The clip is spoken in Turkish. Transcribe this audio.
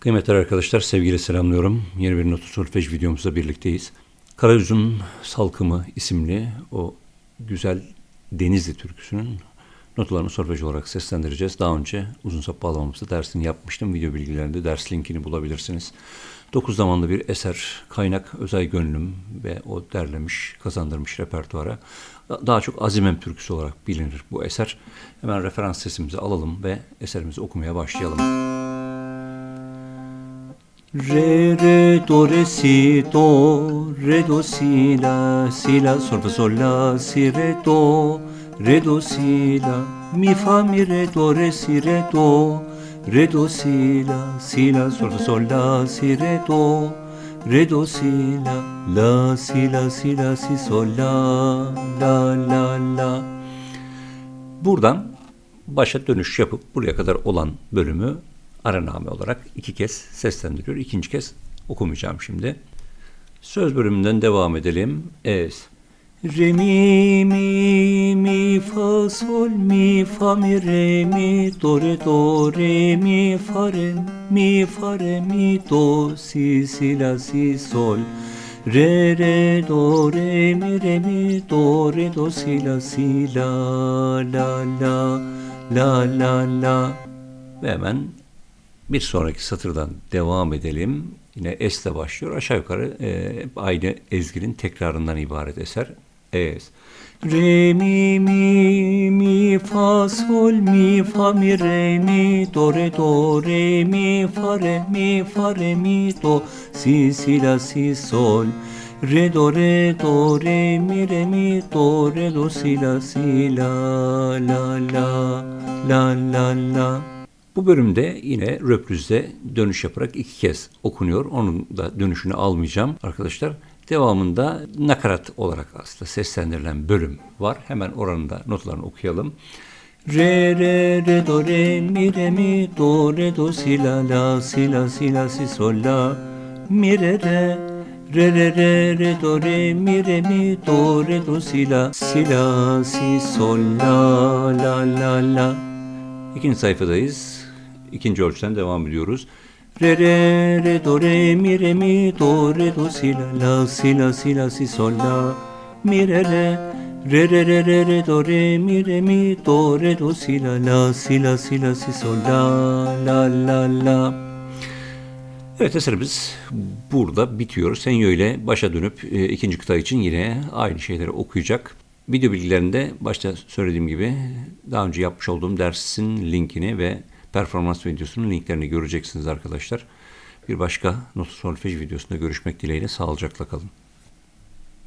Kıymetli arkadaşlar sevgili selamlıyorum. Yeni bir notu solfej videomuzda birlikteyiz. Karayüzün Salkımı isimli o güzel Denizli türküsünün notalarını solfej olarak seslendireceğiz. Daha önce uzun sap bağlamamızda dersini yapmıştım. Video bilgilerinde ders linkini bulabilirsiniz. Dokuz zamanlı bir eser, kaynak Özay Gönlüm ve o derlemiş, kazandırmış repertuara. Daha çok Azimem türküsü olarak bilinir bu eser. Hemen referans sesimizi alalım ve eserimizi okumaya başlayalım. Re re do re si do re do si la si la sol fa sol la si re do re do si la mi fa mi re do re si re do re do si la si la sol fa sol la si re do re do si la la si la si la si sol la la la la. Buradan başa dönüş yapıp buraya kadar olan bölümü araname olarak iki kez seslendiriyor. İkinci kez okumayacağım şimdi. Söz bölümünden devam edelim. Evet. Re mi mi mi fa sol mi fa mi re mi do re do re mi fa re mi fa re mi do si si la si sol re re do re mi re mi do re do si la si la la la la la la ve hemen bir sonraki satırdan devam edelim. Yine S başlıyor. Aşağı yukarı e, aynı ezginin tekrarından ibaret eser. Es. Re mi mi mi fa sol mi fa mi re mi do re do re mi fa re mi fa re mi do si si la si sol re do re do re mi re mi do re do si la si la la la la la la bu bölümde yine röprizde dönüş yaparak iki kez okunuyor. Onun da dönüşünü almayacağım arkadaşlar. Devamında nakarat olarak aslında seslendirilen bölüm var. Hemen oranın da notlarını okuyalım. Re re re do re mi re mi do re do si la la si la si la si sol la mi re re re re re re do re mi re mi do re do si la si la si sol la la la la İkinci sayfadayız. İkinci ölçüden devam ediyoruz. Re re re do re mi re mi do re do si la la si la si la si sol la mi re re re re re re re do re mi re mi do re do si la la si la si la si sol la la la la Evet eserimiz burada bitiyor. Senyo ile başa dönüp e, ikinci kıta için yine aynı şeyleri okuyacak. Video bilgilerinde başta söylediğim gibi daha önce yapmış olduğum dersin linkini ve performans videosunun linklerini göreceksiniz arkadaşlar. Bir başka not solfej videosunda görüşmek dileğiyle sağlıcakla kalın.